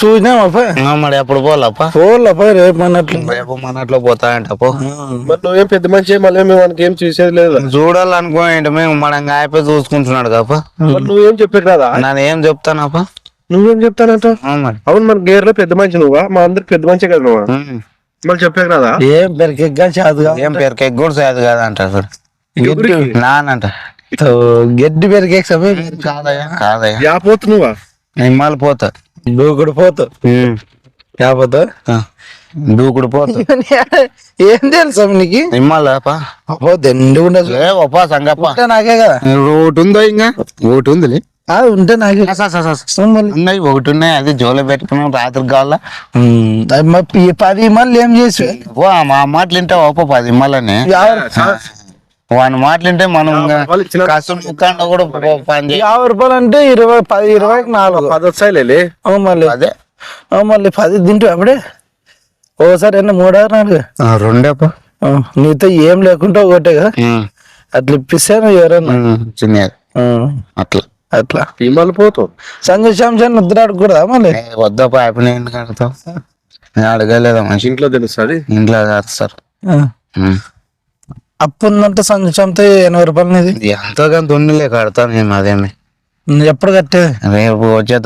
చూసినామా ఆ, మరి ఎప్పుడు పోలప్ప. పోలపా రేపు అన్నట్లు రేపు మనట్లో పోతాయంట పో. మరి నువ్వేం పెద్ద మనిషి మళ్ళీ మేము మనకి ఏం చూసేది లేదు? చూడాలనుకో ఏంటి మేము మనం అయిపోయి చూసుకుంటున్నాడు మరి నువ్వేం చెప్పారు కదా నేను ఏం చెప్తానప్ప? నువ్వేం చెప్తానంట? ఆ, మరి. అవును మన గేర్లో పెద్ద మనిషి నువ్వా? మా అందరికి పెద్ద మనిషి కదా నువ్వు. మళ్ళీ చెప్పారు కదా ఏం పెరికెగ్గా చాదుగా? ఏం పేరు కేక్ కూడా చేయదు కదా అంట అసలు. నానంట. గడ్డి పెరిగే సమయం కాదయ్యా. కాదయ్యా. యా పోతు నువ్వా? నిమ్మలు పోతా. దూకుడు పోతు కాకపోతే దూకుడు పోతా ఏం తెలుసా నీకు? నిమ్మలపా అబ్బో దండి ఉండదు ఒప్పా సంగప్ప. ఉంటే నాకే కదా. ఒకటి ఉందో ఇంకా? ఒకటి ఉంది ఆ, ఉంటే నాకే. ఉన్నాయి ఒకటి ఉన్నాయి. అది జోలో పెట్టుకున్నాం రాత్రి కావాలా? పది మళ్ళీ ఏం చేసి మా మాటలు వింటే ఒప్ప పది ఇమ్మలని వాని మాటలు వింటే మనం కష్టం కూడా పని యాభై రూపాయలు అంటే ఇరవై పది ఇరవైకి నాలుగు. పది వచ్చాయిలే మళ్ళీ. అదే. మళ్ళీ పది తింటూ అప్పుడే? ఓసారి ఎన్న? మూడా నాలుగు? రెండేప ఆ, నీతో ఏం లేకుండా ఒకటే కదా? అట్లా ఇప్పిస్తాను ఎవరన్నా. అట్లా. అట్లా. మళ్ళీ పోతావు. సంజయ్ శాంసన్ నిద్రాడు కూడా మళ్ళీ? వద్దప్ప అయిపోయినా ఎందుకు కడతావు నేను అడగలేదా మనిషి ఇంట్లో తెలుస్తుంది ఇంట్లో కడతారు ఆ, అప్పు ఉందంటే శాంతో ఎనభై రూపాయలు నీది ఎంతో కొంత ఉండిలే కడతాను నేను అదేమి. ఎప్పుడు కట్టేది రేపు వచ్చే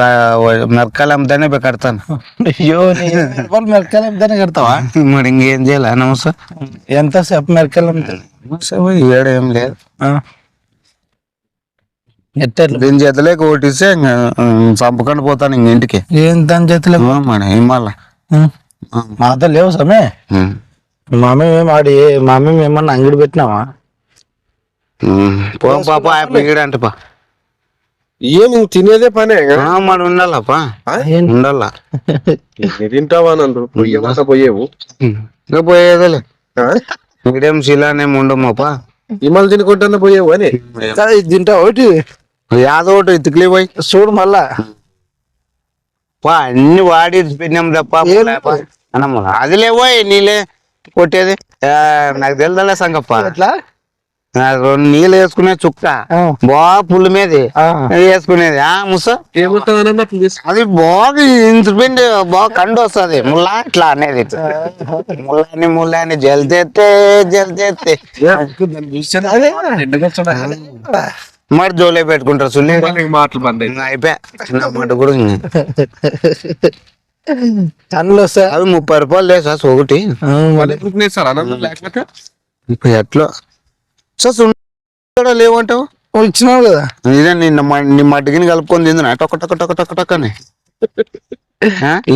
మిరకాయలు అమ్ముతానే పోయి కడతాను. అయ్యో రూపాయలు మెరకాయలు అమ్మితేనే కడతావా? మరి ఇంకేం చేయాలి? అనవస ఎంత సేపు మెరకాయలు అమ్మితే? ఏడు ఏం లేదు. ఎట్టట్లు దీని చేతలేక ఓటిస్తే ఇంకా చంపకుండా పోతాను ఇంక ఇంటికి. ఏం దాని చేతిలో? మన హిమాల మాతో లేవు సమే మామే మేము ఆడి మామే మేమన్నా అంగడి పెట్టినావా పో పాప ఆయన పా. ఏం నువ్వు తినేదే పనే ఆ, మరి ఉండాలప్పా ఉండాలా. నువ్వు తింటావా నన్ను నువ్వు పోయేవు? ఇంకా పోయేదిలే? ఇక్కడేం శిలానేం ఉండమప్పా ఈ మళ్ళీ తినుకుంటానే పోయేవు అని? తింటా ఒకటి. యాదో ఒకటి ఇతుకులే పోయి. చూడు మళ్ళా. పా అన్ని వాడి పెట్టినాం తప్ప అదిలే పోయి నీలే. కొట్టేది? నాకు తెలుదలే సంగప్ప. ఎట్లా? రెండు నీళ్ళు వేసుకునే చుక్క. బాగా పుల్లు మీది. ఆ. వేసుకునేది. ఆ ముస? అది బాగా ఇంచుపిండి బాగా కండు వస్తుంది. ముల్లా ఇట్లా అనేది. ముల్లాని ముల్లాని జల్తేస్తే అదే. మరి జోలే పెట్టుకుంటారు సుల్లి మాటలు బంద్ అయిపోయా. నా మాట కూడా ఇంకా. కన్నులు వస్తా అవి ముప్పై రూపాయలు లేదు సార్ ఒకటి. సార్? ఇప్పుడు ఎట్లా సార్ లేవంటావు? ఇచ్చినావు కదా. ఇదే నిన్న నీ మట్టికిని కలుపుకొని తిందినా? టొక్క టొక్క టొక్క టొక్క టొక్క అని?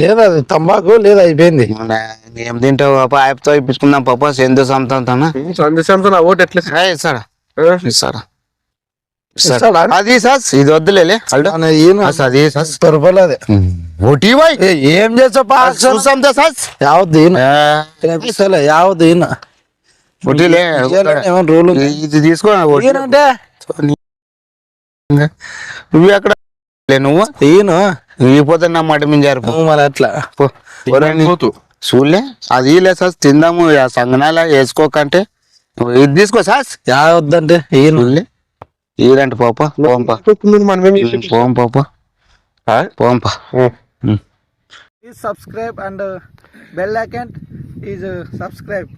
లేదు అది తంబాకు లేదు అయిపోయింది. మన ఏం తింటావు? పాప ఆయపతో ఇప్పించుకుందాం పాప. సెందు సంతాన సందేశం ఆ ఓటు ఎట్లా? ఇస్తాడా ఆ? అది సార్ ఇది వద్దులే అది. సార్ ఒకటి బాయ్. ఏ, చూసాం సార్. యావద్దు ఈయన. ఇస్తలే యావద్దు ఈయన. ఒకటిలే ఏమైనా రూల్ ఉంది? ఇది తీసుకో నువ్వు ఎక్కడ? నువ్వు? ఈయన? నా మాట మరి అట్లా. చూడలే అది లే సార్ తిందాము సంగనాల వేసుకోకంటే. ఇది తీసుకో సార్. యావద్దంటే ఈయన. ఈడంటే పోప? పోంప. పోం పోప. పోంప. Subscribe and bell icon is subscribe